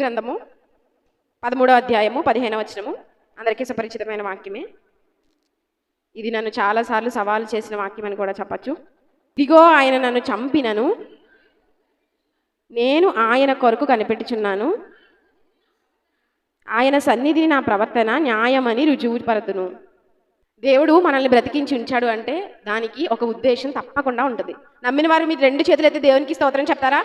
గ్రంథము పదమూడో అధ్యాయము పదిహేనవ వచనము. అందరికీ సుపరిచితమైన వాక్యమే. ఇది నన్ను చాలాసార్లు సవాలు చేసిన వాక్యం అని కూడా చెప్పచ్చు. దిగో ఆయన నన్ను చంపినను. నేను ఆయన కొరకు కనిపెట్టుచున్నాను. ఆయన సన్నిధిని నా ప్రవర్తన న్యాయమని రుజువుపరతును. దేవుడు మనల్ని బ్రతికించి ఉంచాడు అంటే దానికి ఒక ఉద్దేశం తప్పకుండా ఉంటుంది. నమ్మిన వారు మీరు రెండు చేతులు అయితే దేవునికి స్తోత్రం చెప్తారా?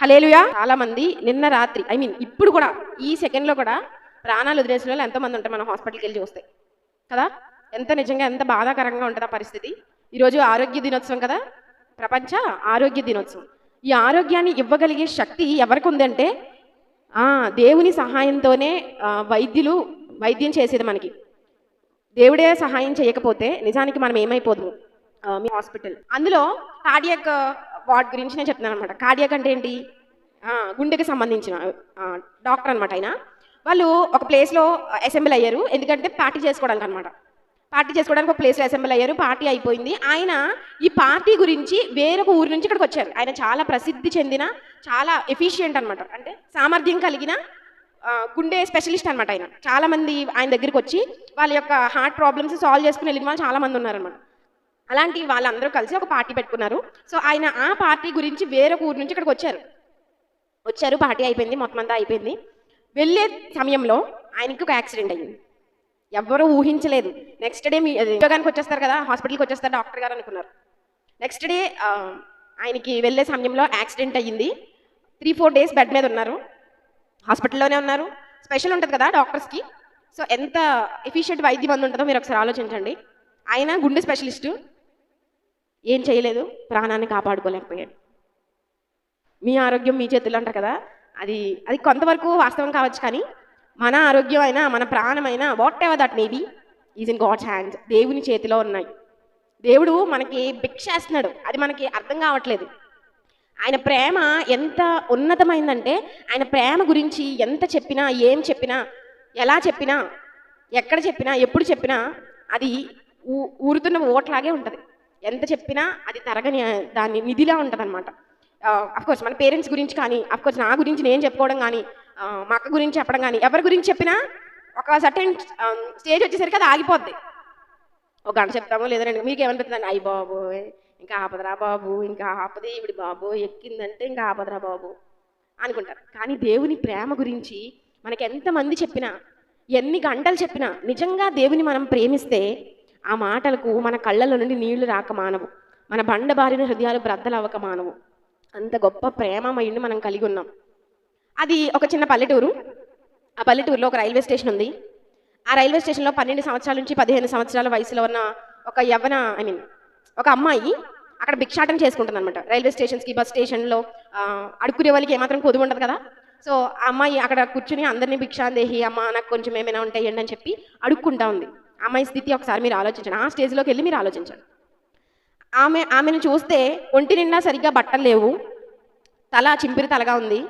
హలేలుయా చాలా మంది నిన్న రాత్రి ఐ మీన్ ఇప్పుడు కూడా ఈ సెకండ్లో కూడా ప్రాణాలు వదిలేసిన వాళ్ళు ఎంతోమంది ఉంటారు మనం హాస్పిటల్కి వెళ్ళి చూస్తే. కదా? ఎంత నిజంగా ఎంత బాధాకరంగా ఉంటుంది ఆ పరిస్థితి. ఈరోజు ఆరోగ్య దినోత్సవం కదా? ప్రపంచ ఆరోగ్య దినోత్సవం. ఈ ఆరోగ్యాన్ని ఇవ్వగలిగే శక్తి ఎవరికి ఉందంటే ఆ, దేవుని సహాయంతోనే వైద్యులు వైద్యం చేసేది మనకి. దేవుడే సహాయం చేయకపోతే నిజానికి మనం ఏమైపోదుము? మీ హాస్పిటల్. అందులో కార్డియక్ వాటి గురించి నేను చెప్తున్నాను అనమాట కార్డియాక్ అంటే ఏంటి? గుండెకి సంబంధించిన డాక్టర్ అనమాట ఆయన. వాళ్ళు ఒక ప్లేస్లో అసెంబ్లీ అయ్యారు. ఎందుకంటే పార్టీ చేసుకోవడానికి అనమాట పార్టీ చేసుకోవడానికి ఒక ప్లేస్లో అసెంబ్లీ అయ్యారు. పార్టీ అయిపోయింది. ఆయన ఈ పార్టీ గురించి వేరొక ఊరి నుంచి ఇక్కడికి వచ్చారు. ఆయన చాలా ప్రసిద్ధి చెందిన చాలా ఎఫిషియంట్ అనమాట అంటే సామర్థ్యం కలిగిన గుండె స్పెషలిస్ట్ అనమాట ఆయన. చాలామంది ఆయన దగ్గరికి వచ్చి వాళ్ళ యొక్క హార్ట్ ప్రాబ్లమ్స్ సాల్వ్ చేసుకుని వెళ్ళిన వాళ్ళు చాలామంది ఉన్నారనమాట అలాంటి వాళ్ళందరూ కలిసి ఒక పార్టీ పెట్టుకున్నారు. సో ఆయన ఆ పార్టీ గురించి వేరొక ఊరు నుంచి ఇక్కడికి వచ్చారు. వచ్చారు పార్టీ అయిపోయింది మొత్తం అంతా అయిపోయింది. వెళ్ళే సమయంలో ఆయనకి ఒక యాక్సిడెంట్ అయ్యింది. ఎవ్వరూ ఊహించలేదు. నెక్స్ట్ డే మీ ఉద్యోగానికి వచ్చేస్తారు కదా హాస్పిటల్కి వచ్చేస్తారు డాక్టర్ గారు అనుకున్నారు. నెక్స్ట్ డే ఆయనకి వెళ్ళే సమయంలో యాక్సిడెంట్ అయ్యింది. త్రీ ఫోర్ డేస్ బెడ్ మీద ఉన్నారు. హాస్పిటల్లోనే ఉన్నారు. స్పెషల్ ఉంటుంది కదా డాక్టర్స్కి. సో ఎంత ఎఫిషియెంట్ వైద్యం అంది ఉంటుందో మీరు ఒకసారి ఆలోచించండి. ఆయన గుండె స్పెషలిస్టు. ఏం చేయలేదు ప్రాణాన్ని కాపాడుకోలేకపోయాడు. మీ ఆరోగ్యం మీ చేతులు అంటారు కదా అది అది కొంతవరకు వాస్తవం కావచ్చు కానీ మన ఆరోగ్యం అయినా మన ప్రాణమైనా whatever that maybe is in god's hands దేవుని చేతిలో ఉన్నాయి. దేవుడు మనకి భిక్షేస్తున్నాడు అది మనకి అర్థం కావట్లేదు. ఆయన ప్రేమ ఎంత ఉన్నతమైందంటే ఆయన ప్రేమ గురించి ఎంత చెప్పినా ఏం చెప్పినా ఎలా చెప్పినా ఎక్కడ చెప్పినా ఎప్పుడు చెప్పినా అది ఊ ఊరుతున్న ఓట్లాగే ఉంటుంది. ఎంత చెప్పినా అది తరగని దాన్ని నిధిలా ఉంటుంది అనమాట మన పేరెంట్స్ గురించి కానీ అఫ్కోర్స్ నా గురించి నేను చెప్పుకోవడం కానీ మా అక్క గురించి చెప్పడం కానీ ఎవరి గురించి చెప్పినా ఒక సర్టెన్ స్టేజ్ వచ్చేసరికి అది ఆగిపోద్ది. ఒక గంట చెప్తామో లేదా రెండు మీకు ఏమనిపిస్తుంది? అయ్యి బాబు ఇంకా ఆపదరా బాబు ఇంకా ఆపదే ఇవిడి బాబు ఎక్కిందంటే ఇంకా ఆపదరా బాబు అనుకుంటారు. కానీ దేవుని ప్రేమ గురించి మనకి ఎంతమంది చెప్పినా ఎన్ని గంటలు చెప్పినా నిజంగా దేవుని మనం ప్రేమిస్తే ఆ మాటలకు మన కళ్ళలో నుండి నీళ్ళు రాక మానవు. మన బండ బారిన హృదయాలు బ్రద్దలు అవ్వక మానవు. అంత గొప్ప ప్రేమమయుడిని మనం కలిగి ఉన్నాం. అది ఒక చిన్న పల్లెటూరు. ఆ పల్లెటూరులో ఒక రైల్వే స్టేషన్ ఉంది. ఆ రైల్వే స్టేషన్లో పన్నెండు సంవత్సరాల నుంచి పదిహేను సంవత్సరాల వయసులో ఉన్న ఒక యవ్వన ఐ మీన్ ఒక అమ్మాయి అక్కడ భిక్షాటం చేసుకుంటుంది అనమాట రైల్వే స్టేషన్స్కి బస్ స్టేషన్లో ఆ, అడుక్కునే వాళ్ళకి ఏమాత్రం కొదువు ఉండదు కదా. సో ఆ అమ్మాయి అక్కడ కూర్చుని అందరినీ భిక్షాందేహి అమ్మ నాకు కొంచెం ఏమైనా ఉంటాయండి అని చెప్పి అడుక్కుంటా ఉంది. అమ్మాయి స్థితి ఒకసారి మీరు ఆలోచించండి. ఆ స్టేజ్లోకి వెళ్ళి మీరు ఆలోచించండి. ఆమె ఆమెను చూస్తే ఒంటి నిండా సరిగ్గా బట్టలు లేవు. తల చింపిరి తలగా ఉంది.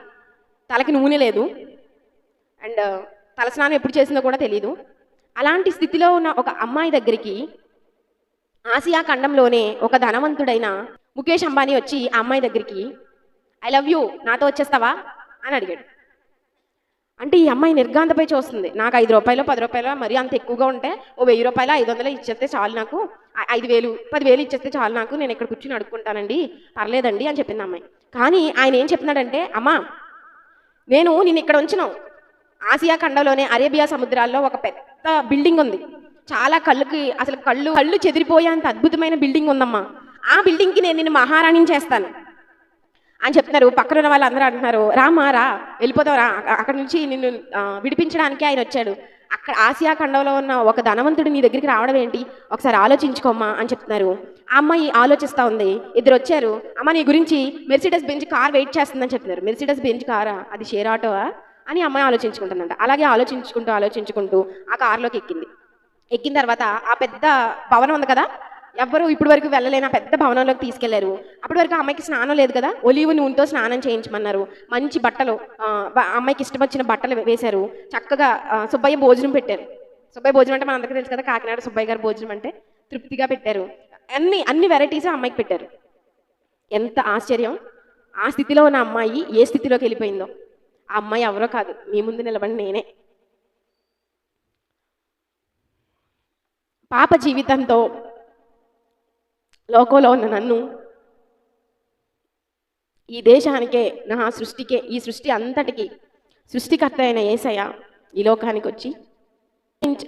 తలకి నూనె లేదు. అండ్ తలస్నానం ఎప్పుడు చేసిందో కూడా తెలియదు అలాంటి స్థితిలో ఉన్న ఒక అమ్మాయి దగ్గరికి ఆసియా ఖండంలోనే ఒక ధనవంతుడైన ముఖేష్ అంబానీ వచ్చి ఆ అమ్మాయి దగ్గరికి ఐ లవ్ యూ నాతో వచ్చేస్తావా? అని అడిగాడు. అంటే ఈ అమ్మాయి నిర్గాంతపై చూస్తుంది. నాకు ఐదు రూపాయలు పది రూపాయలు మరీ అంత ఎక్కువగా ఉంటే ఓ వెయ్యి రూపాయలు ఐదు వందలు ఇచ్చేస్తే చాలు నాకు. ఐదు వేలు పదివేలు ఇచ్చేస్తే చాలు నాకు. నేను ఇక్కడ కూర్చుని అడుక్కుంటానండి. పర్లేదండి అని చెప్పింది అమ్మాయి. కానీ ఆయన ఏం చెప్తున్నాడంటే అమ్మా నేను నేను ఇక్కడ ఉంచను. ఆసియా ఖండంలోనే అరేబియా సముద్రాల్లో ఒక పెద్ద బిల్డింగ్ ఉంది. చాలా కళ్ళుకి అసలు కళ్ళు కళ్ళు చెదిరిపోయేంత అద్భుతమైన బిల్డింగ్ ఉందమ్మా. ఆ బిల్డింగ్కి నేను నిన్ను మహారాణిని చేస్తాను. అని చెప్తున్నారు. పక్కన ఉన్న వాళ్ళందరూ అంటున్నారు రామా రా వెళ్ళిపోతావు రా. అక్కడ నుంచి నిన్ను విడిపించడానికి ఆయన వచ్చాడు. అక్కడ ఆసియా ఖండంలో ఉన్న ఒక ధనవంతుడు నీ దగ్గరికి రావడం ఏంటి? ఒకసారి ఆలోచించుకోమ్మా అని చెప్తున్నారు. ఆ అమ్మాయి ఆలోచిస్తూ ఉంది. ఇద్దరు వచ్చారు. అమ్మ నీ గురించి మెర్సిడస్ బెంచ్ కార్ వెయిట్ చేస్తుందని చెప్తున్నారు. మెర్సిడస్ బెంచ్ కారా? అది షేర్ ఆటోవా అని అమ్మాయి ఆలోచించుకుంటుందంట. అలాగే ఆలోచించుకుంటూ ఆలోచించుకుంటూ ఆ కార్లోకి ఎక్కింది. ఎక్కిన తర్వాత ఆ పెద్ద భవనం ఉంది కదా? ఎవ్వరు ఇప్పటి వరకు వెళ్ళలేని ఆ పెద్ద భవనంలోకి తీసుకెళ్ళారు. అప్పటి వరకు అమ్మాయికి స్నానం లేదు కదా? ఒలివు నూనెతో స్నానం చేయించమన్నారు. మంచి బట్టలు అమ్మాయికి ఇష్టం వచ్చిన బట్టలు వేశారు. చక్కగా సుబ్బయ్య భోజనం పెట్టారు. సుబ్బయ్య భోజనం అంటే మనందరికీ తెలుసు కదా కాకినాడ సుబ్బయ్య గారు భోజనం అంటే తృప్తిగా పెట్టారు. అన్ని అన్ని వెరైటీస్ అమ్మాయికి పెట్టారు. ఎంత ఆశ్చర్యం! ఆ స్థితిలో ఉన్న అమ్మాయి ఏ స్థితిలోకి వెళ్ళిపోయిందో. ఆ అమ్మాయి ఎవరో కాదు మీ ముందు నిలబడి నేనే. పాప జీవితంతో లోకంలో ఉన్న నన్ను. ఈ దేశానికే నా సృష్టికే ఈ సృష్టి అంతటికి సృష్టికర్త అయిన ఏసయ్య ఈ లోకానికి వచ్చి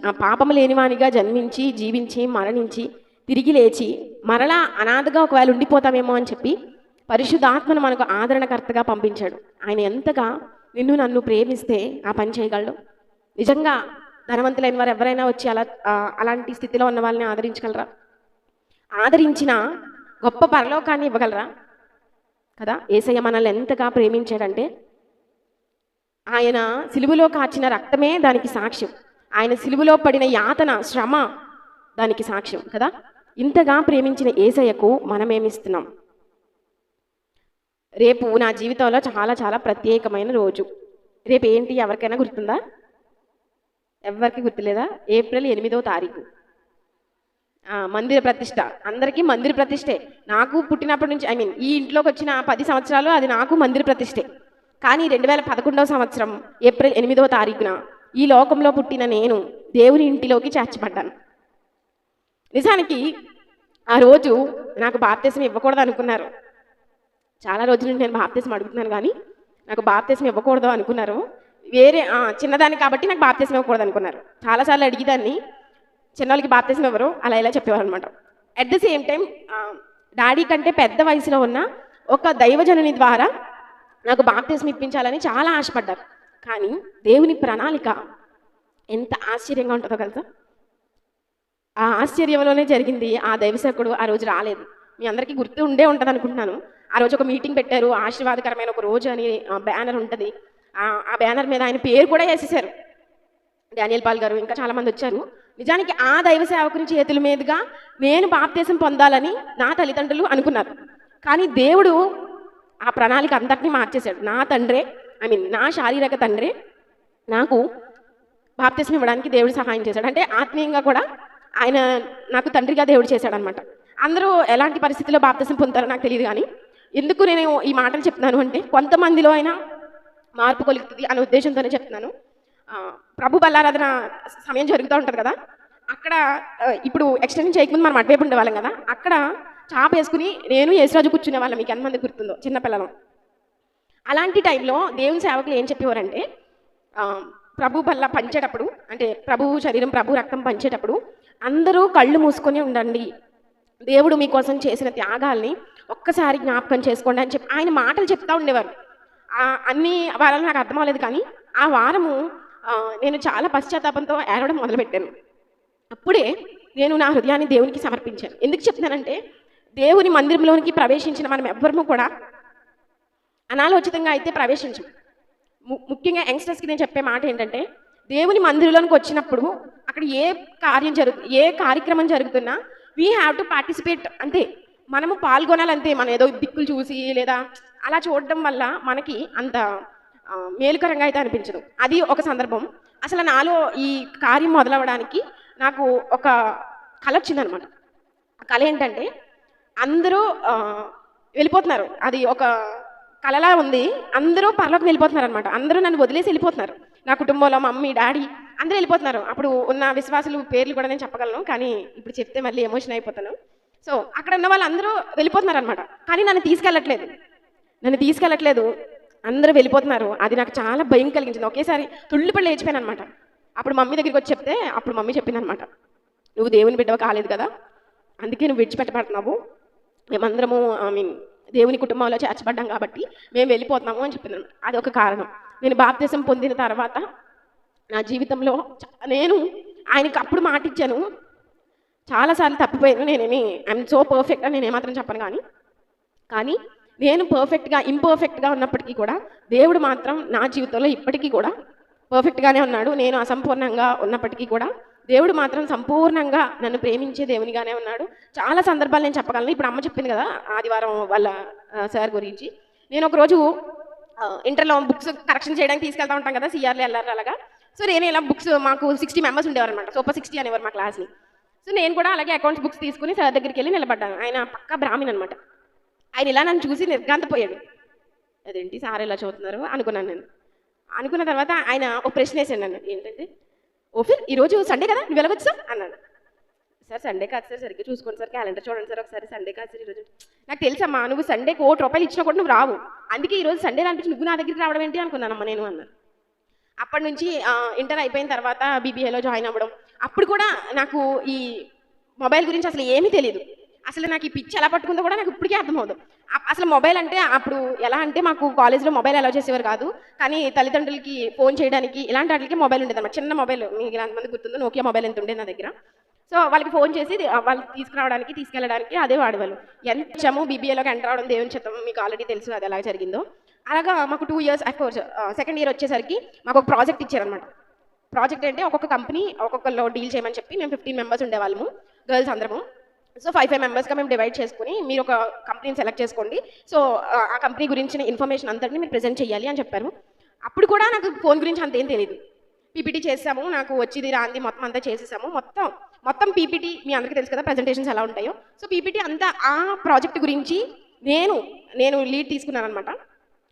ఆ పాపము లేనివానిగా జన్మించి జీవించి మరణించి తిరిగి లేచి మరలా అనాథగా ఒకవేళ ఉండిపోతామేమో అని చెప్పి పరిశుద్ధాత్మను మనకు ఆదరణకర్తగా పంపించాడు. ఆయన ఎంతగా నిన్ను నన్ను ప్రేమిస్తే ఆ పని చేయగలడు? నిజంగా ధనవంతులైన వారు ఎవరైనా వచ్చి అలా అలాంటి స్థితిలో ఉన్న వాళ్ళని ఆదరించగలరా? ఆదరించిన గొప్ప పరలోకాన్ని ఇవ్వగలరా? కదా ఏసయ్య మనల్ని ఎంతగా ప్రేమించాడంటే ఆయన సిలువలో కాచిన రక్తమే దానికి సాక్ష్యం. ఆయన సిలువలో పడిన యాతన శ్రమ దానికి సాక్ష్యం కదా? ఇంతగా ప్రేమించిన ఏసయ్యకు మనమేమిస్తున్నాం? రేపు నా జీవితంలో చాలా చాలా ప్రత్యేకమైన రోజు. రేపు ఏంటి ఎవరికైనా గుర్తుందా? ఎవరికి గుర్తులేదా? ఏప్రిల్ ఎనిమిదో తారీఖు. మందిర ప్రతిష్ట. అందరికీ మందిర ప్రతిష్టే. నాకు పుట్టినప్పటి నుంచి ఐ మీన్ ఈ ఇంట్లోకి వచ్చిన పది సంవత్సరాలు అది నాకు మందిర ప్రతిష్టే. కానీ రెండు వేల పదకొండవ సంవత్సరం ఏప్రిల్ ఎనిమిదవ తారీఖున ఈ లోకంలో పుట్టిన నేను దేవుని ఇంటిలోకి చేర్చబడ్డాను. నిజానికి ఆ రోజు నాకు బాప్తీసం ఇవ్వకూడదు అనుకున్నారు. చాలా రోజుల నుండి నేను బాప్తీసం అడుగుతున్నాను కానీ నాకు బాప్తీసం ఇవ్వకూడదు అనుకున్నారు. వేరే చిన్నదాన్ని కాబట్టి నాకు బాప్తీసం ఇవ్వకూడదు అనుకున్నారు. చాలాసార్లు అడిగేదాన్ని చిన్నవాళ్ళకి బాప్తిజం ఎవరు? అలా ఇలా చెప్పేవారు అనమాట at the same time daddy కంటే పెద్ద వయసులో ఉన్న ఒక దైవజనుని ద్వారా నాకు బాప్తిజం ఇప్పించాలని చాలా ఆశపడ్డారు. కానీ దేవుని ప్రణాళిక ఎంత ఆశ్చర్యంగా ఉంటుందో తెలుసా ఆ ఆశ్చర్యంలోనే జరిగింది ఆ దైవసేవకుడు ఆ రోజు రాలేదు. మీ అందరికీ గుర్తు ఉండే ఉంటుంది అనుకుంటున్నాను ఆ రోజు ఒక మీటింగ్ పెట్టారు. ఆశీర్వాదకరమైన ఒక రోజు అని బ్యానర్ ఉంటుంది. ఆ బ్యానర్ మీద ఆయన పేరు కూడా వేసేసారు డానియల్ పాల్ గారు ఇంకా చాలామంది వచ్చారు. నిజానికి ఆ దైవ సేవకుని చేతుల మీదుగా నేను బాప్తీసం పొందాలని నా తల్లిదండ్రులు అనుకున్నారు. కానీ దేవుడు ఆ ప్రణాళిక అంతటినీ మార్చేశాడు. నా తండ్రే ఐ మీన్ నా శారీరక తండ్రే నాకు బాప్తేశం ఇవ్వడానికి దేవుడు సహాయం చేశాడు. అంటే ఆత్మీయంగా కూడా ఆయన నాకు తండ్రిగా దేవుడు చేశాడు అనమాట అందరూ ఎలాంటి పరిస్థితుల్లో బాప్తిసం పొందుతారో నాకు తెలియదు కానీ ఎందుకు నేను ఈ మాటలు చెప్తున్నాను అంటే కొంతమందిలో అయినా మార్పు కలుగుతుంది అనే ఉద్దేశంతోనే చెప్తున్నాను. ప్రభు బల్లారాధన సమయం జరుగుతూ ఉంటుంది కదా? అక్కడ ఇప్పుడు ఎక్స్టెన్షన్ చేయకముందు మనం అటువైపు ఉండేవాళ్ళం కదా? అక్కడ చాప వేసుకుని నేను యేసురాజు కూర్చునే వాళ్ళం. మీకు ఎంతమంది గుర్తుందో? చిన్నపిల్లలం అలాంటి టైంలో దేవుని సేవకులు ఏం చెప్పేవారంటే ప్రభు బల్ల పంచేటప్పుడు అంటే ప్రభు శరీరం ప్రభు రక్తం పంచేటప్పుడు అందరూ కళ్ళు మూసుకొని ఉండండి. దేవుడు మీకోసం చేసిన త్యాగాల్ని ఒక్కసారి జ్ఞాపకం చేసుకోండి అని చెప్పి ఆయన మాటలు చెప్తా ఉండేవారు. అన్ని వారాలు నాకు అర్థం అవ్వలేదు కానీ ఆ వారము నేను చాలా పశ్చాత్తాపంతో ఏడవడం మొదలుపెట్టాను. అప్పుడే నేను నా హృదయాన్ని దేవునికి సమర్పించాను. ఎందుకు చెప్తున్నానంటే దేవుని మందిరంలోనికి ప్రవేశించిన మనం ఎవ్వరము కూడా అనాలోచితంగా అయితే ప్రవేశించం. ముఖ్యంగా యంగ్స్టర్స్కి నేను చెప్పే మాట ఏంటంటే దేవుని మందిరంలోనికి వచ్చినప్పుడు అక్కడ ఏ కార్యం జరుగు ఏ కార్యక్రమం జరుగుతున్నా వీ హ్యావ్ టు పార్టిసిపేట్ అంతే. మనము పాల్గొనాలంతే. మనం ఏదో దిక్కులు చూసి లేదా అలా చూడడం వల్ల మనకి అంత మేలుకరంగా అయితే అనిపించదు. అది ఒక సందర్భం. అసలు నాలో ఈ కార్యం మొదలవడానికి నాకు ఒక కళ వచ్చిందనమాట. ఆ కళ ఏంటంటే అందరూ వెళ్ళిపోతున్నారు. అది ఒక కళలా ఉంది. అందరూ పరలోకి వెళ్ళిపోతున్నారు అనమాట అందరూ నన్ను వదిలేసి వెళ్ళిపోతున్నారు. నా కుటుంబంలో మమ్మీ డాడీ అందరూ వెళ్ళిపోతున్నారు. అప్పుడు ఉన్న విశ్వాసులు పేర్లు కూడా నేను చెప్పగలను కానీ ఇప్పుడు చెప్తే మళ్ళీ ఎమోషన్ అయిపోతాను. సో అక్కడ ఉన్న వాళ్ళందరూ వెళ్ళిపోతున్నారు అనమాట కానీ నన్ను తీసుకెళ్ళట్లేదు. నన్ను తీసుకెళ్ళట్లేదు. అందరూ వెళ్ళిపోతున్నారు. అది నాకు చాలా భయం కలిగించింది. ఒకేసారి తుళ్ళిపడి లేచిపోయాను అనమాట అప్పుడు మమ్మీ దగ్గరికి వచ్చి చెప్తే అప్పుడు మమ్మీ చెప్పింది అనమాట నువ్వు దేవుని బిడ్డవ? కాలేదు కదా. అందుకే నువ్వు విడిచిపెట్టబడుతున్నావు. మేమందరము ఐ మీన్ దేవుని కుటుంబంలో చేర్చబడ్డాం కాబట్టి మేము వెళ్ళిపోతున్నాము అని చెప్పింది అది ఒక కారణం. నేను బాప్తీసం పొందిన తర్వాత నా జీవితంలో చ- నేను ఆయనకి అప్పుడు మాటిచ్చాను చాలాసార్లు తప్పిపోయాను. నేనేమి ఐఎమ్ సో పర్ఫెక్ట్ అని నేను ఏమాత్రం చెప్పను కానీ కానీ నేను పర్ఫెక్ట్గా ఇంపర్ఫెక్ట్గా ఉన్నప్పటికీ కూడా దేవుడు మాత్రం నా జీవితంలో ఇప్పటికీ కూడా పర్ఫెక్ట్గానే ఉన్నాడు. నేను అసంపూర్ణంగా ఉన్నప్పటికీ కూడా దేవుడు మాత్రం సంపూర్ణంగా నన్ను ప్రేమించే దేవునిగానే ఉన్నాడు. చాలా సందర్భాలు నేను చెప్పగలను. ఇప్పుడు అమ్మ చెప్పింది కదా ఆదివారం వాళ్ళ సార్ గురించి. నేను ఒకరోజు ఇంటర్లో బుక్స్ కరెక్షన్ చేయడానికి తీసుకెళ్తా ఉంటాం కదా సిఆర్లు వెళ్ళారు అలాగా. సో నేను ఇలా బుక్స్ మాకు సిక్స్టీ మెంబర్స్ ఉండేవారు అనమాట సూపర్ సిక్స్టీ అనేవారు మా క్లాస్ని సో నేను కూడా అలాగే అకౌంట్స్ బుక్స్ తీసుకుని సార్ దగ్గరికి వెళ్ళి నిలబడ్డాను. ఆయన పక్కా బ్రాహ్మణ్ అనమాట ఆయన ఇలా నన్ను చూసి నిర్గాంతపోయాడు అదేంటి సార్ ఇలా చూస్తున్నారు అనుకున్నాను నేను. అనుకున్న తర్వాత ఆయన ఒక ప్రశ్న వేసాను నన్ను. ఏంటంటే ఓఫిర్ ఈరోజు సండే కదా నువ్వు వెళ్ళవచ్చు అన్నాను సార్ సండే కాదు సార్ సరిగ్గా చూసుకోండి సార్ క్యాలెండర్ చూడండి సార్ ఒకసారి సండే కాదు సార్ ఈరోజు నాకు తెలుసమ్మా నువ్వు సండే కోటి రూపాయలు ఇచ్చినా కూడా నువ్వు రావు. అందుకే ఈరోజు సండే అనిపించి నువ్వు నా దగ్గరికి రావడం ఏంటి? అనుకున్నానమ్మా నేను అన్నాను. అప్పటి నుంచి ఇంటర్ అయిపోయిన తర్వాత బీబీఏలో జాయిన్ అవ్వడం. అప్పుడు కూడా నాకు ఈ మొబైల్ గురించి అసలు ఏమీ తెలియదు అసలు నాకు ఈ పిచ్చి ఎలా పట్టుకుందో కూడా నాకు ఇప్పటికీ అర్థమవుదు. అసలు మొబైల్ అంటే అప్పుడు ఎలా అంటే మాకు కాలేజ్లో మొబైల్ అలౌ చేసేవారు కాదు. కానీ తల్లిదండ్రులకి ఫోన్ చేయడానికి ఇలాంటి వాటికి మొబైల్ ఉండేది చిన్న మొబైల్ మీకు ఎంతమంది గుర్తుందో? నోకియా మొబైల్ ఎంత ఉండేది నా దగ్గర? సో వాళ్ళకి ఫోన్ చేసి వాళ్ళకి వాళ్ళు తీసుకురావడానికి తీసుకెళ్ళడానికి అదే వాడేవాళ్ళు. ఎంత ఇచ్చాము బీబీఏలోకి ఎంటర్ అవడం దేవుని చెత్తం మీకు ఆల్రెడీ తెలుసు అది ఎలా జరిగిందో. అలాగా మాకు two years course second year వచ్చేసరికి మాకు ఒక ప్రాజెక్ట్ ఇచ్చారనమాట ప్రాజెక్ట్ అంటే ఒక్కొక్క కంపెనీ ఒక్కొక్కలో డీల్ చేయమని చెప్పి మేము ఫిఫ్టీన్ మెంబర్స్ ఉండేవాళ్ళము గర్ల్స్ అందరము. సో ఫైవ్ ఫైవ్ మెంబర్స్గా మేము డివైడ్ చేసుకుని మీరు ఒక కంపెనీని సెలెక్ట్ చేసుకోండి. సో ఆ కంపెనీ గురించిన ఇన్ఫర్మేషన్ అంతటిని మీరు ప్రెజెంట్ చేయాలి అని చెప్పారు. అప్పుడు కూడా నాకు ఫోన్ గురించి అంతేం తెలియదు పీపీటీ చేసాము నాకు వచ్చింది రాంది మొత్తం అంతా చేసేసాము. మొత్తం మొత్తం పీపీటీ మీ అందరికీ తెలుసు కదా ప్రజెంటేషన్స్ ఎలా ఉంటాయో. సో పీపీటీ అంతా ఆ ప్రాజెక్ట్ గురించి నేను నేను లీడ్ తీసుకున్నాను అనమాట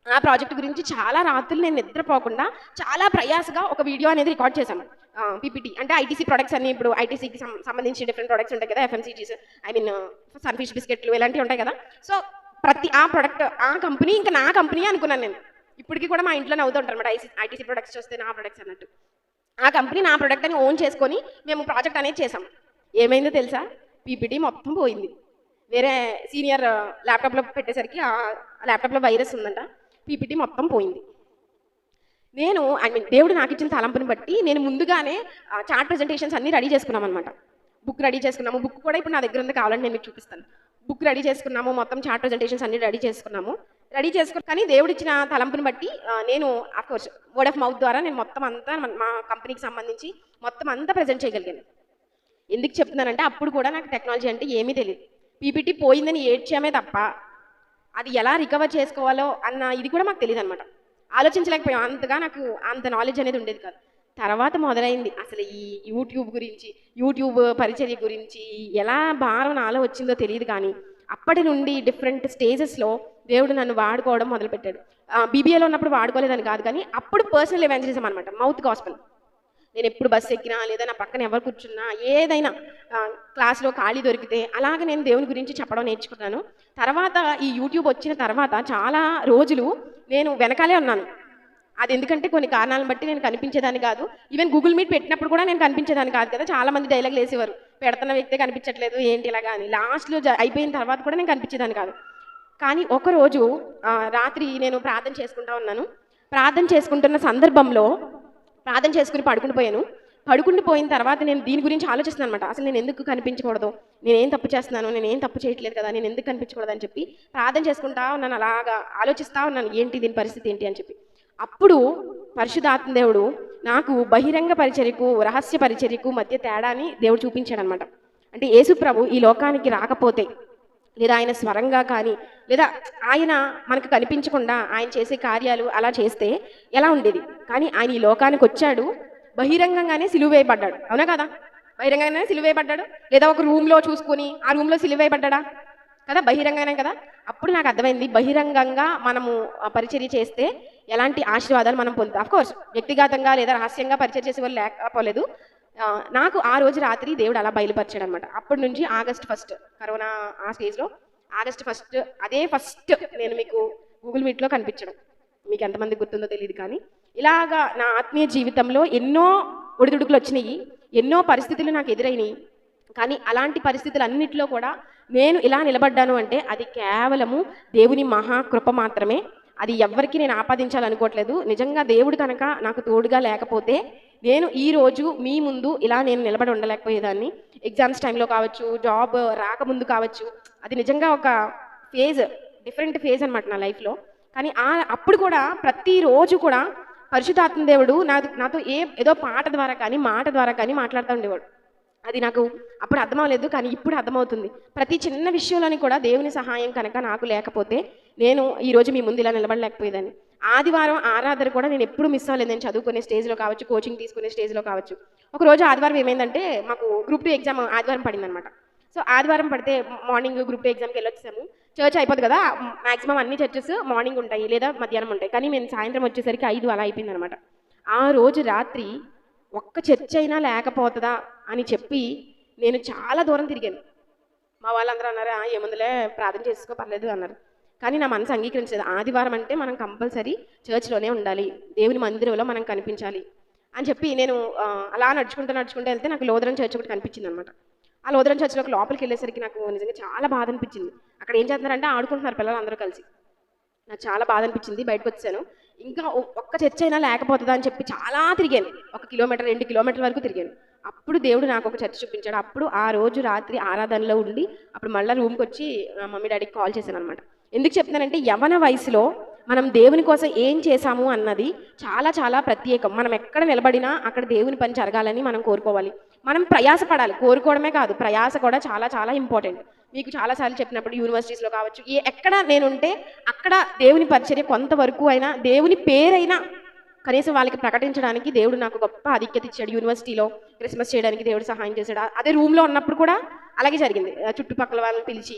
ఆ ప్రాజెక్ట్ గురించి చాలా రాత్రులు నేను నిద్రపోకుండా చాలా ప్రయాసగా ఒక వీడియో అనేది రికార్డ్ చేశాను. పీపీటీ అంటే ఐటీసీ ప్రొడక్ట్స్ అన్ని ఇప్పుడు ఐటీసీకి సంబంధించి డిఫరెంట్ ప్రొడక్ట్స్ ఉంటాయి కదా ఎఫ్ఎంసీజీస్ ఐ మీన్ సన్ఫిష్ బిస్కెట్లు ఇలాంటివి ఉంటాయి కదా. సో ప్రతి ఆ ప్రొడక్ట్ ఆ కంపెనీ ఇంకా నా కంపెనీ అనుకున్నాను నేను. ఇప్పటికీ కూడా మా ఇంట్లో నవ్వుతుంటారు అనమాట ఐసీ ఐటీసీ ప్రొడక్ట్స్ చూస్తే నా ప్రొడక్ట్స్ అన్నట్టు. ఆ కంపెనీ నా ప్రొడక్ట్ అని ఓన్ చేసుకొని మేము ప్రాజెక్ట్ అనేది చేసాం ఏమైందో తెలుసా? పీపీటీ మొత్తం పోయింది. వేరే సీనియర్ ల్యాప్టాప్లో పెట్టేసరికి ఆ ల్యాప్టాప్లో వైరస్ ఉందంట. పీపీటీ మొత్తం పోయింది. నేను ఐ మీన్ దేవుడు నాకు ఇచ్చిన తలంపుని బట్టి నేను ముందుగానే చార్ట్ ప్రజెంటేషన్స్ అన్ని రెడీ చేసుకున్నాం అనమాట బుక్ రెడీ చేసుకున్నాము. బుక్ కూడా ఇప్పుడు నా దగ్గర ఉంది కావాలని నేను మీకు చూపిస్తాను. బుక్ రెడీ చేసుకున్నాము. మొత్తం చార్ట్ ప్రజెంటేషన్స్ అన్ని రెడీ చేసుకున్నాము. రెడీ చేసుకుని కానీ దేవుడు ఇచ్చిన తలంపుని బట్టి ఆ, నేను అఫ్కోర్స్ వర్డ్ ఆఫ్ మౌత్ ద్వారా నేను మొత్తం అంతా మా కంపెనీకి సంబంధించి మొత్తం అంతా ప్రజెంట్ చేయగలిగాను. ఎందుకు చెప్తున్నానంటే అప్పుడు కూడా నాకు టెక్నాలజీ అంటే ఏమీ తెలియదు పీపీటీ పోయిందని ఏడ్చామే తప్ప అది ఎలా రికవర్ చేసుకోవాలో అన్న ఇది కూడా మాకు తెలియదు అనమాట ఆలోచించలేకపోయాం. అంతగా నాకు అంత నాలెడ్జ్ అనేది ఉండేది కాదు. తర్వాత మొదలైంది. అసలు ఈ యూట్యూబ్ గురించి యూట్యూబ్ పరిచర్య గురించి ఎలా భారం నాలో వచ్చిందో తెలియదు కానీ అప్పటి నుండి డిఫరెంట్ స్టేజెస్లో దేవుడు నన్ను వాడుకోవడం మొదలుపెట్టాడు. బీబీఏలో ఉన్నప్పుడు వాడుకోలేదని కాదు కానీ అప్పుడు పర్సనల్ ఎవాంజలిజం అనమాట మౌత్ గాస్పల్ నేను ఎప్పుడు బస్సు ఎక్కినా లేదా నా పక్కన ఎవరు కూర్చున్నా ఏదైనా క్లాస్లో ఖాళీ దొరికితే అలాగ నేను దేవుని గురించి చెప్పడం నేర్చుకున్నాను. తర్వాత ఈ యూట్యూబ్ వచ్చిన తర్వాత చాలా రోజులు నేను వెనకాలే ఉన్నాను. అది ఎందుకంటే కొన్ని కారణాలను బట్టి నేను కనిపించేదాన్ని కాదు. ఈవెన్ గూగుల్ మీట్ పెట్టినప్పుడు కూడా నేను కనిపించేదాన్ని కాదు కదా. చాలా మంది డైలాగులు వేసేవారు. పెడుతున్న వ్యక్తే కనిపించట్లేదు ఏంటి ఇలాగా అని. లాస్ట్లో జ- అయిపోయిన తర్వాత కూడా నేను కనిపించేదాన్ని కాదు. కానీ ఒకరోజు రాత్రి నేను ప్రార్థన చేసుకుంటా ఉన్నాను. ప్రార్థన చేసుకుంటున్న సందర్భంలో ప్రార్థన చేసుకుని పడుకుని పోయాను. పడుకుని పోయిన తర్వాత నేను దీని గురించి ఆలోచిస్తున్నాను అనమాట అసలు నేను ఎందుకు కనిపించకూడదు? నేనేం తప్పు చేస్తున్నాను? నేను ఏం తప్పు చేయట్లేదు కదా? నేను ఎందుకు కనిపించకూడదు అని చెప్పి ప్రార్థన చేసుకుంటా ఉన్నాను. అలాగా ఆలోచిస్తా ఉన్నాను. ఏంటి దీని పరిస్థితి ఏంటి అని చెప్పి. అప్పుడు పరిశుధాత్మదేవుడు నాకు బహిరంగ పరిచర్యకు రహస్య పరిచర్యకు మధ్య తేడాని దేవుడు చూపించాడు అనమాట అంటే యేసు ప్రభు ఈ లోకానికి రాకపోతే లేదా ఆయన స్వరంగా కానీ లేదా ఆయన మనకు కనిపించకుండా ఆయన చేసే కార్యాలు అలా చేస్తే ఎలా ఉండేది? కానీ ఆయన ఈ లోకానికి వచ్చాడు బహిరంగంగానే సిలువ వేయబడ్డాడు అవునా కదా? బహిరంగంగానే సిలువేయబడ్డాడు? లేదా ఒక రూమ్లో చూసుకొని ఆ రూమ్లో సిలువేయబడ్డా కదా బహిరంగంగానే కదా? అప్పుడు నాకు అర్థమైంది బహిరంగంగా మనము పరిచర్య చేస్తే ఎలాంటి ఆశీర్వాదాలు మనం పొందుతాం? కోర్స్ వ్యక్తిగతంగా లేదా రహస్యంగా పరిచయం చేసే వాళ్ళు లేకపోలేదు. నాకు ఆ రోజు రాత్రి దేవుడు అలా బయలుపరిచాడు అనమాట అప్పటి నుంచి ఆగస్ట్ ఫస్ట్ కరోనా ఆ స్టేజ్లో ఆగస్ట్ ఫస్ట్ అదే ఫస్ట్ నేను మీకు గూగుల్ మీట్లో కనిపించడం. మీకు ఎంతమంది గుర్తుందో తెలియదు కానీ ఇలాగా నా ఆత్మీయ జీవితంలో ఎన్నో ఒడిదుడుకులు వచ్చినాయి ఎన్నో పరిస్థితులు నాకు ఎదురైనాయి కానీ అలాంటి పరిస్థితులు అన్నింటిలో కూడా నేను ఇలా నిలబడ్డాను అంటే అది కేవలము దేవుని మహాకృప మాత్రమే. అది ఎవరికి నేను ఆపాదించాలనుకోవట్లేదు. నిజంగా దేవుడు కనుక నాకు తోడుగా లేకపోతే నేను ఈ రోజు మీ ముందు ఇలా నేను నిలబడి ఉండలేకపోయేదాన్ని. ఎగ్జామ్స్ టైంలో కావచ్చు జాబ్ రాకముందు కావచ్చు అది నిజంగా ఒక ఫేజ్ డిఫరెంట్ ఫేజ్ అనమాట నా లైఫ్లో కానీ ఆ అప్పుడు కూడా ప్రతిరోజు కూడా పరిశుధాత్మ దేవుడు నాతో నాతో ఏ ఏదో పాట ద్వారా కానీ మాట ద్వారా కానీ మాట్లాడుతూ ఉండేవాడు. అది నాకు అప్పుడు అర్థం అవ్వలేదు కానీ ఇప్పుడు అర్థమవుతుంది. ప్రతి చిన్న విషయంలోని కూడా దేవుని సహాయం కనుక నాకు లేకపోతే నేను ఈ రోజు మీ ముందు ఇలా నిలబడలేకపోయేదాన్ని. ఆదివారం ఆరాధన కూడా నేను ఎప్పుడు మిస్ అవ్వలేదు. నేను చదువుకునే స్టేజ్లో కావచ్చు కోచింగ్ తీసుకునే స్టేజ్లో కావచ్చు. ఒక రోజు ఆదివారం ఏమైందంటే మాకు గ్రూప్ టూ ఎగ్జామ్ ఆదివారం పడిందనమాట సో ఆదివారం పడితే మార్నింగ్ గ్రూప్ టూ ఎగ్జామ్కి వెళ్ళొచ్చాము చర్చ్ అయిపోదు కదా మాక్సిమం అన్ని చర్చెస్ మార్నింగ్ ఉంటాయి లేదా మధ్యాహ్నం ఉంటాయి. కానీ మేము సాయంత్రం వచ్చేసరికి ఐదు అలా అయిపోయింది అనమాట ఆ రోజు రాత్రి ఒక్క చర్చ్ అయినా లేకపోతుందా? అని చెప్పి నేను చాలా దూరం తిరిగాను. మా వాళ్ళందరూ అన్నారు ఏముందిలే ప్రార్థన చేసుకో పర్లేదు అన్నారు. కానీ నా మనసు అంగీకరించలేదు. ఆదివారం అంటే మనం కంపల్సరీ చర్చ్లోనే ఉండాలి. దేవుని మందిరంలో మనం కనిపించాలి అని చెప్పి నేను అలా నడుచుకుంటూ నడుచుకుంటూ వెళ్తే నాకు లోదరం చర్చ్ ఒకటి కనిపించింది అనమాట ఆ లోదరం చర్చ్లోకి లోపలికి వెళ్ళేసరికి నాకు నిజంగా చాలా బాధ అనిపించింది. అక్కడ ఏం చేస్తున్నారంటే ఆడుకుంటున్నారు పిల్లలందరూ కలిసి. నాకు చాలా బాధ అనిపించింది. బయటకు వచ్చాను ఇంకా ఒ- ఒక్క చర్చ అయినా లేకపోతుందా అని చెప్పి చాలా తిరిగాను. ఒక కిలోమీటర్ రెండు కిలోమీటర్ల వరకు తిరిగాను. అప్పుడు దేవుడు నాకు ఒక చర్చ చూపించాడు. అప్పుడు ఆ రోజు రాత్రి ఆరాధనలో ఉండి అప్పుడు మళ్ళీ రూమ్కి వచ్చి మమ్మీ డాడీకి కాల్ చేశాను అనమాట ఎందుకు చెప్తున్నానంటే యవన వయసులో మనం దేవుని కోసం ఏం చేశాము అన్నది చాలా చాలా ప్రత్యేకం. మనం ఎక్కడ నిలబడినా అక్కడ దేవుని పని జరగాలని మనం కోరుకోవాలి. మనం ప్రయాసపడాలి. కోరుకోవడమే కాదు ప్రయాస కూడా చాలా చాలా ఇంపార్టెంట్. మీకు చాలాసార్లు చెప్పినప్పుడు యూనివర్సిటీస్లో కావచ్చు ఏ ఎక్కడ నేనుంటే అక్కడ దేవుని పరిచర్య కొంతవరకు అయినా దేవుని పేరైనా కనీసం వాళ్ళకి ప్రకటించడానికి దేవుడు నాకు గొప్ప ఆధిక్యత ఇచ్చాడు. యూనివర్సిటీలో క్రిస్మస్ చేయడానికి దేవుడు సహాయం చేశాడు. అదే రూమ్లో ఉన్నప్పుడు కూడా అలాగే జరిగింది. చుట్టుపక్కల వాళ్ళని పిలిచి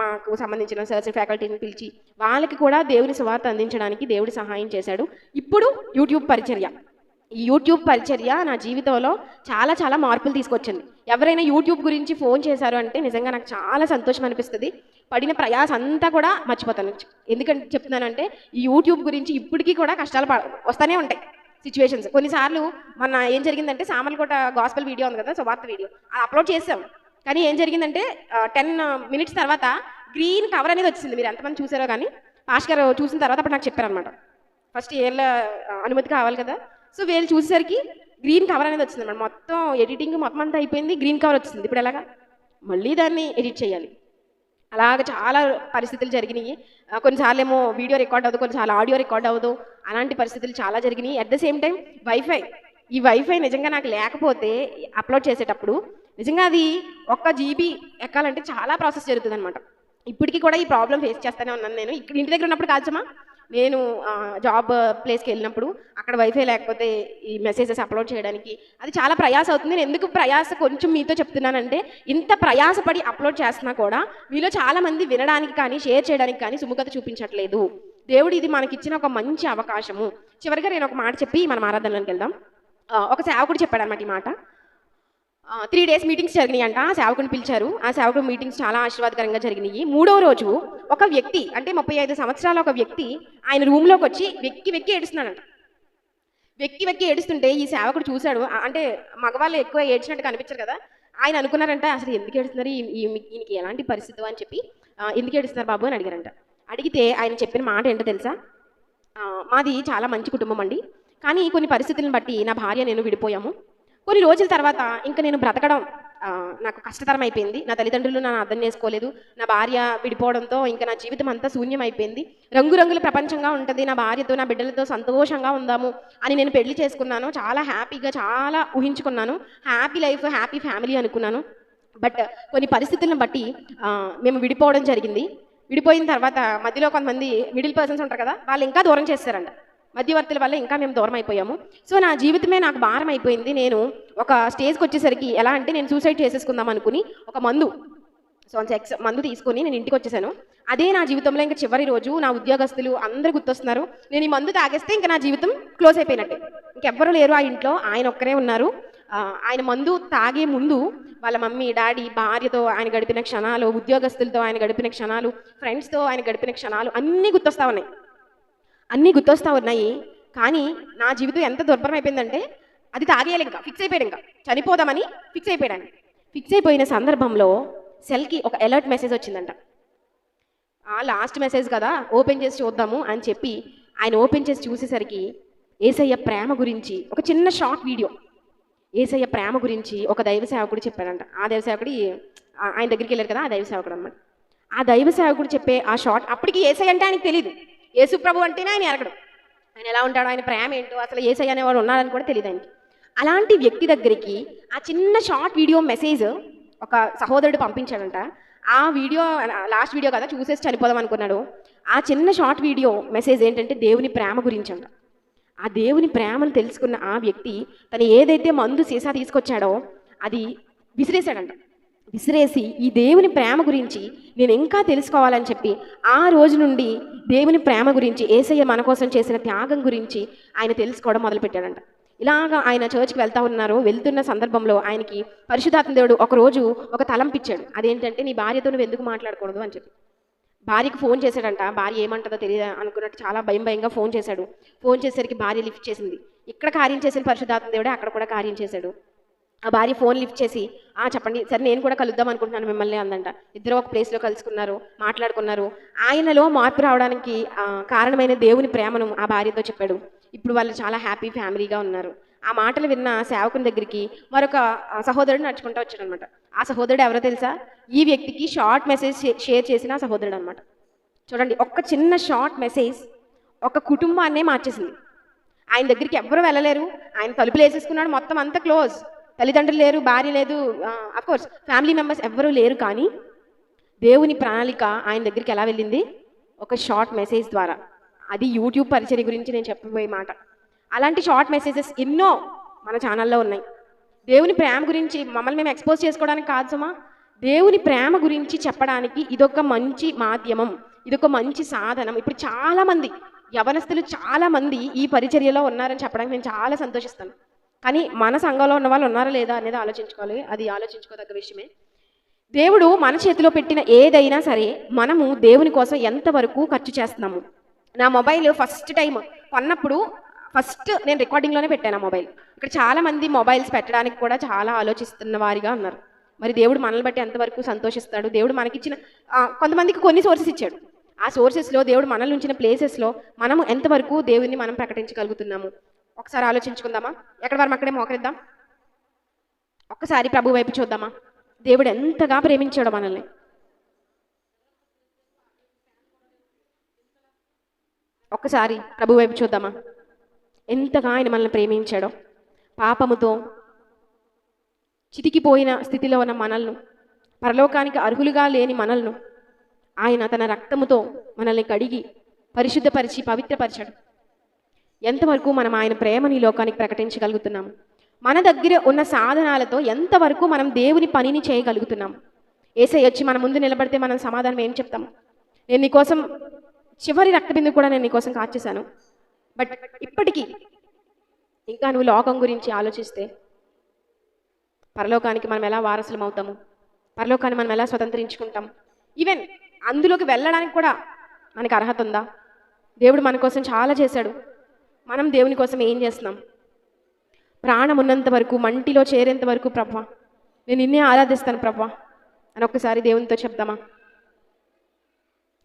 మాకు సంబంధించిన సర్చ్ ఫ్యాకల్టీని పిలిచి వాళ్ళకి కూడా దేవుని సువార్త అందించడానికి దేవుడు సహాయం చేశాడు. ఇప్పుడు యూట్యూబ్ పరిచర్య. ఈ యూట్యూబ్ పరిచర్య నా జీవితంలో చాలా చాలా మార్పులు తీసుకొచ్చింది. ఎవరైనా యూట్యూబ్ గురించి ఫోన్ చేశారు అంటే నిజంగా నాకు చాలా సంతోషం అనిపిస్తుంది. పడిన ప్రయాస అంతా కూడా మర్చిపోతాను. ఎందుకంటే చెప్తున్నానంటే ఈ యూట్యూబ్ గురించి ఇప్పటికీ కూడా కష్టాలు వస్తూనే ఉంటాయి సిచ్యువేషన్స్ కొన్నిసార్లు మన ఏం జరిగిందంటే సామర్లకోట గాస్పల్ వీడియో ఉంది కదా సువార్త వీడియో అది అప్లోడ్ చేసాం. కానీ ఏం జరిగిందంటే టెన్ మినిట్స్ తర్వాత గ్రీన్ కవర్ అనేది వచ్చింది. మీరు ఎంతమంది చూసారో కానీ పాష్ గారు చూసిన తర్వాత అప్పుడు నాకు చెప్పారనమాట ఫస్ట్ ఏళ్ళ అనుమతి కావాలి కదా. సో వీళ్ళు చూసేసరికి గ్రీన్ కవర్ అనేది వచ్చింది అనమాట మొత్తం ఎడిటింగ్ మొత్తం అంతా అయిపోయింది గ్రీన్ కవర్ వచ్చింది. ఇప్పుడు ఎలాగా? మళ్ళీ దాన్ని ఎడిట్ చేయాలి. అలాగ చాలా పరిస్థితులు జరిగినాయి. కొన్నిసార్లు ఏమో వీడియో రికార్డ్ అవ్వదు కొన్నిసార్లు ఆడియో రికార్డ్ అవ్వదు. అలాంటి పరిస్థితులు చాలా జరిగినాయి. At the same time wifi ఈ వైఫై నిజంగా నాకు లేకపోతే అప్లోడ్ చేసేటప్పుడు నిజంగా అది ఒక్క జీబీ ఎక్కాలంటే చాలా ప్రాసెస్ జరుగుతుంది అనమాట ఇప్పటికీ కూడా ఈ ప్రాబ్లం ఫేస్ చేస్తూనే ఉన్నాను నేను. ఇక్కడ ఇంటి దగ్గర ఉన్నప్పుడు కాల్చమా నేను జాబ్ ప్లేస్కి వెళ్ళినప్పుడు అక్కడ వైఫై లేకపోతే ఈ మెసేజెస్ అప్లోడ్ చేయడానికి అది చాలా ప్రయాస అవుతుంది. నేను ఎందుకు ప్రయాస కొంచెం మీతో చెప్తున్నానంటే ఇంత ప్రయాసపడి అప్లోడ్ చేస్తున్నా కూడా మీలో చాలామంది వినడానికి కానీ షేర్ చేయడానికి కానీ సుముఖత చూపించట్లేదు. దేవుడు ఇది మనకిచ్చిన ఒక మంచి అవకాశము. చివరిగా నేను ఒక మాట చెప్పి మనం ఆరాధనలోకి వెళ్దాం. ఒక సేవకుడు చెప్పాడు అనమాట ఈ మాట. త్రీ డేస్ మీటింగ్స్ జరిగినాయి అంట ఆ సేవకుని పిలిచారు. ఆ సేవకుడు మీటింగ్స్ చాలా ఆశీర్వాదకరంగా జరిగినాయి. మూడవ రోజు ఒక వ్యక్తి అంటే ముప్పై ఐదు సంవత్సరాల ఒక వ్యక్తి ఆయన రూమ్లోకి వచ్చి వెక్కి వెక్కి ఏడుస్తున్నాడంట. వెక్కి వెక్కి ఏడుస్తుంటే ఈ సేవకుడు చూశాడు. అంటే మగవాళ్ళు ఎక్కువ ఏడ్చినట్టు కనిపించారు కదా. ఆయన అనుకున్నారంట అసలు ఎందుకు ఏడుస్తున్నారు? ఈ- ఈయనకి ఎలాంటి పరిస్థితి? అని చెప్పి ఎందుకు ఏడుస్తున్నారు బాబు? అని అడిగారంట. అడిగితే ఆయన చెప్పిన మాట ఏంటో తెలుసా? మాది చాలా మంచి కుటుంబం అండి. కానీ కొన్ని పరిస్థితులను బట్టి నా భార్య నేను విడిపోయాము. కొన్ని రోజుల తర్వాత ఇంకా నేను బ్రతకడం నాకు కష్టతరం అయిపోయింది. నా తల్లిదండ్రులు నన్ను అర్థం చేసుకోలేదు. నా భార్య విడిపోవడంతో ఇంకా నా జీవితం అంతా శూన్యం అయిపోయింది. రంగురంగుల ప్రపంచంగా ఉంటుంది. నా భార్యతో నా బిడ్డలతో సంతోషంగా ఉందాము అని నేను పెళ్ళి చేసుకున్నాను. చాలా హ్యాపీగా చాలా ఊహించుకున్నాను. హ్యాపీ లైఫ్ హ్యాపీ ఫ్యామిలీ అనుకున్నాను. బట్ కొన్ని పరిస్థితులను బట్టి మేము విడిపోవడం జరిగింది. విడిపోయిన తర్వాత మధ్యలో కొంతమంది మిడిల్ పర్సన్స్ ఉంటారు కదా వాళ్ళు ఇంకా దూరం చేస్తారంట. మధ్యవర్తుల వల్ల ఇంకా మేము దూరం అయిపోయాము సో నా జీవితమే నాకు భారం అయిపోయింది నేను ఒక స్టేజ్కి వచ్చేసరికి ఎలా అంటే నేను సూసైడ్ చేసేసుకుందాం అనుకుని ఒక మందు సో సెక్స్ మందు తీసుకొని నేను ఇంటికి వచ్చేసాను. అదే నా జీవితంలో ఇంకా చివరి రోజు నా ఉద్యోగస్తులు అందరు గుర్తొస్తున్నారు. నేను ఈ మందు తాగేస్తే ఇంకా నా జీవితం క్లోజ్ అయిపోయినట్టే. ఇంకెవ్వరు లేరు ఆ ఇంట్లో. ఆయన ఒక్కరే ఉన్నారు. ఆయన మందు తాగే ముందు వాళ్ళ మమ్మీ డాడీ భార్యతో ఆయన గడిపిన క్షణాలు ఉద్యోగస్తులతో ఆయన గడిపిన క్షణాలు ఫ్రెండ్స్తో ఆయన గడిపిన క్షణాలు అన్నీ గుర్తొస్తా ఉన్నాయి. అన్నీ గుర్తొస్తూ ఉన్నాయి. కానీ నా జీవితం ఎంత దుర్భరం అయిపోయిందంటే అది తాగేయాలి ఇంకా ఫిక్స్ అయిపోయాడు ఇంకా. చనిపోదామని ఫిక్స్ అయిపోయాడు. ఫిక్స్ అయిపోయిన సందర్భంలో సెల్కి ఒక అలర్ట్ మెసేజ్ వచ్చిందంట. ఆ లాస్ట్ మెసేజ్ కదా ఓపెన్ చేసి చూద్దాము అని చెప్పి ఆయన ఓపెన్ చేసి చూసేసరికి ఏసయ్య ప్రేమ గురించి ఒక చిన్న షార్ట్ వీడియో ఏసయ్య ప్రేమ గురించి ఒక దైవ సేవకుడు చెప్పాడంట. ఆ దైవ సేవకుడు ఆ- ఆయన దగ్గరికి వెళ్ళారు కదా ఆ దైవ సేవకుడు అనమాట ఆ దైవ సేవకుడు చెప్పే ఆ షార్ట్ అప్పటికి ఏసై అంటే ఆయనకు తెలియదు యేసుప్రభు అంటేనే ఆయన ఎరగడు. ఆయన ఎలా ఉంటాడో ఆయన ప్రేమ ఏంటో అసలు ఏసయ్య అనేవాడు ఉన్నాడని కూడా తెలియదు ఆయనకి. అలాంటి వ్యక్తి దగ్గరికి ఆ చిన్న షార్ట్ వీడియో మెసేజ్ ఒక సహోదరుడు పంపించాడంట. ఆ వీడియో లాస్ట్ వీడియో కదా చూసేసి చనిపోదాం అనుకున్నాడు. ఆ చిన్న షార్ట్ వీడియో మెసేజ్ ఏంటంటే దేవుని ప్రేమ గురించి అంట ఆ దేవుని ప్రేమను తెలుసుకున్న ఆ వ్యక్తి తను ఏదైతే మందు సీసా తీసుకొచ్చాడో అది విసిరేశాడంట. విసిరేసి ఈ దేవుని ప్రేమ గురించి నేను ఇంకా తెలుసుకోవాలని చెప్పి ఆ రోజు నుండి దేవుని ప్రేమ గురించి ఏసయ్య మన కోసం చేసిన త్యాగం గురించి ఆయన తెలుసుకోవడం మొదలుపెట్టాడంట. ఇలాగా ఆయన చర్చ్కి వెళ్తా ఉన్నారు. వెళ్తున్న సందర్భంలో ఆయనకి పరిశుధాత్మ దేవుడు ఒక రోజు ఒక తలంపిచ్చాడు అదేంటంటే నీ భార్యతో నువ్వు ఎందుకు మాట్లాడకూడదు? అని చెప్పి. భార్యకు ఫోన్ చేశాడంట. భార్య ఏమంటుందో తెలియదు అనుకున్నట్టు చాలా భయం భయంగా ఫోన్ చేశాడు. ఫోన్ చేసేసరికి భార్య లిఫ్ట్ చేసింది. ఇక్కడ కార్యం చేసిన పరిశుధాత్మ దేవుడే అక్కడ కూడా కార్యం చేశాడు. ఆ భార్య ఫోన్ లిఫ్ట్ చేసి ఆ చెప్పండి. సరే నేను కూడా కలుద్దాం అనుకుంటున్నాను మిమ్మల్ని అందంట. ఇద్దరు ఒక ప్లేస్లో కలుసుకున్నారు మాట్లాడుకున్నారు. ఆయనలో మార్పు రావడానికి కారణమైన దేవుని ప్రేమను ఆ భార్యతో చెప్పాడు. ఇప్పుడు వాళ్ళు చాలా హ్యాపీ ఫ్యామిలీగా ఉన్నారు. ఆ మాటలు విన్న సేవకుని దగ్గరికి మరొక సహోదరుడు నడుచుకుంటూ వచ్చాడు అనమాట ఆ సహోదరుడు ఎవరో తెలుసా? ఈ వ్యక్తికి షార్ట్ మెసేజ్ షేర్ చేసిన సహోదరుడు అనమాట. చూడండి ఒక్క చిన్న షార్ట్ మెసేజ్ ఒక కుటుంబాన్నే మార్చేసింది. ఆయన దగ్గరికి ఎవ్వరూ వెళ్ళలేరు. ఆయన తలుపులు వేసేసుకున్నాడు. మొత్తం అంతా క్లోజ్ తల్లిదండ్రులు లేరు భార్య లేదు కోర్స్ ఫ్యామిలీ మెంబర్స్ ఎవ్వరూ లేరు కానీ దేవుని ప్రణాళిక ఆయన దగ్గరికి ఎలా వెళ్ళింది? ఒక షార్ట్ మెసేజ్ ద్వారా. అది యూట్యూబ్ పరిచర్య గురించి నేను చెప్పబోయే మాట. అలాంటి షార్ట్ మెసేజెస్ ఎన్నో మన ఛానల్లో ఉన్నాయి. దేవుని ప్రేమ గురించి మమ్మల్ని మేము ఎక్స్పోజ్ చేసుకోవడానికి కాదు సుమా. దేవుని ప్రేమ గురించి చెప్పడానికి ఇదొక మంచి మాధ్యమం ఇదొక మంచి సాధనం. ఇప్పుడు చాలామంది యవనస్తులు చాలామంది ఈ పరిచర్యలో ఉన్నారని చెప్పడానికి నేను చాలా సంతోషిస్తాను. కానీ మన సంఘంలో ఉన్న వాళ్ళు ఉన్నారా లేదా అనేది ఆలోచించుకోవాలి. అది ఆలోచించుకోదగ్గ విషయమే. దేవుడు మన చేతిలో పెట్టిన ఏదైనా సరే మనము దేవుని కోసం ఎంతవరకు ఖర్చు చేస్తున్నాము? నా మొబైల్ ఫస్ట్ టైం కొన్నప్పుడు ఫస్ట్ నేను రికార్డింగ్లోనే పెట్టాను ఆ మొబైల్. ఇక్కడ చాలామంది మొబైల్స్ పెట్టడానికి కూడా చాలా ఆలోచిస్తున్న వారిగా ఉన్నారు. మరి దేవుడు మనల్ని బట్టి ఎంతవరకు సంతోషిస్తాడు? దేవుడు మనకిచ్చిన కొంతమందికి కొన్ని సోర్సెస్ ఇచ్చాడు. ఆ సోర్సెస్లో దేవుడు మనల్ని ఉంచిన ప్లేసెస్లో మనము ఎంతవరకు దేవుడిని మనం ప్రకటించగలుగుతున్నాము? ఒకసారి ఆలోచించుకుందామా? ఎక్కడ వారం అక్కడే మోకరిద్దాం? ఒక్కసారి ప్రభు వైపు చూద్దామా? దేవుడు ఎంతగా ప్రేమించాడు మనల్ని. ఒక్కసారి ప్రభు వైపు చూద్దామా? ఎంతగా ఆయన మనల్ని ప్రేమించాడో. పాపముతో చితికిపోయిన స్థితిలో ఉన్న మనల్ని పరలోకానికి అర్హులుగా లేని మనల్ని ఆయన తన రక్తముతో మనల్ని కడిగి పరిశుద్ధపరిచి పవిత్రపరిచాడు. ఎంతవరకు మనం ఆయన ప్రేమని ఈ లోకానికి ప్రకటించగలుగుతున్నాం? మన దగ్గర ఉన్న సాధనాలతో ఎంతవరకు మనం దేవుని పనిని చేయగలుగుతున్నాం? ఏసై వచ్చి మన ముందు నిలబడితే మనం సమాధానం ఏం చెప్తాం? నేను నీకోసం చివరి రక్తబిందు కూడా నేను నీకోసం కాచేశాను. బట్ ఇప్పటికీ ఇంకా నువ్వు లోకం గురించి ఆలోచిస్తే పరలోకానికి మనం ఎలా వారసులం అవుతాము? పరలోకాన్ని మనం ఎలా స్వతంత్రించుకుంటాం? ఈవెన్ అందులోకి వెళ్ళడానికి కూడా మనకి అర్హత ఉందా? దేవుడు మన కోసం చాలా చేశాడు. మనం దేవుని కోసం ఏం చేస్తున్నాం? ప్రాణం ఉన్నంత వరకు మంటిలో చేరేంత వరకు ప్రభా నేను నిన్నే ఆరాధిస్తాను ప్రభా. అని ఒక్కసారి దేవునితో చెప్దామా?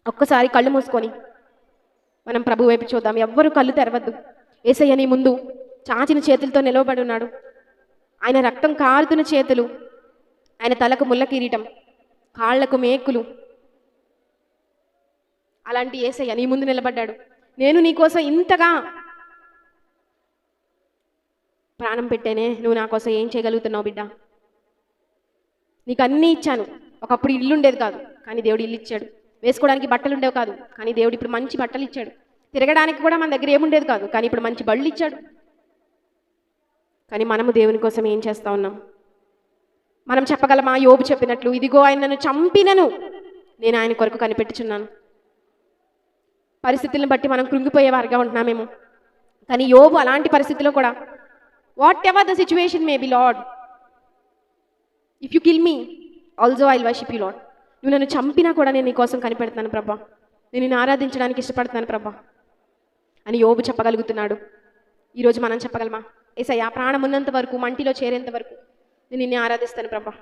ఒక్కసారి కళ్ళు మూసుకొని మనం ప్రభు వైపు చూద్దాం. ఎవ్వరు కళ్ళు తెరవద్దు. ఏసయ్య నీ ముందు చాచిన చేతులతో నిలవబడి ఉన్నాడు. ఆయన రక్తం కారుతున్న చేతులు ఆయన తలకు ముళ్ళ కిరీటం కాళ్ళకు మేకులు. అలాంటి ఏసయ్య నీ ముందు నిలబడ్డాడు. నేను నీకోసం ఇంతగా ప్రాణం పెట్టేనే నువ్వు నా కోసం ఏం చేయగలుగుతున్నావు బిడ్డ? నీకు అన్నీ ఇచ్చాను. ఒకప్పుడు ఇల్లు ఉండేది కాదు కానీ దేవుడు ఇల్లు ఇచ్చాడు. వేసుకోవడానికి బట్టలు ఉండేవి కాదు కానీ దేవుడు ఇప్పుడు మంచి బట్టలు ఇచ్చాడు. తిరగడానికి కూడా మన దగ్గర ఏముండేది కాదు కానీ ఇప్పుడు మంచి బళ్ళు ఇచ్చాడు. కానీ మనము దేవుని కోసం ఏం చేస్తా ఉన్నాం? మనం చెప్పగలమా? యోబు చెప్పినట్లు ఇదిగో ఆయన నన్ను చంపినను. నేను ఆయన కొరకు కనిపెట్టుచున్నాను. పరిస్థితులను బట్టి మనం కృంగిపోయే వారిగా ఉంటున్నామేమో. కానీ యోబు అలాంటి పరిస్థితిలో కూడా whatever the situation may be lord if you kill me also I worship you lord నువ్వు నన్ను చంపినా కూడా నేను నీకోసం కనిపెడతాను ప్రభా. నేను నిన్ను ఆరాధించడానికి ఇష్టపడతాను ప్రభా. అని యోబు చెప్పగలుగుతున్నాడు. ఈరోజు మనం చెప్పగలమా? ఏసయ్యా ప్రాణం ఉన్నంత వరకు మంటిలో చేరేంత వరకు నేను నిన్ను ఆరాధిస్తాను ప్రభా.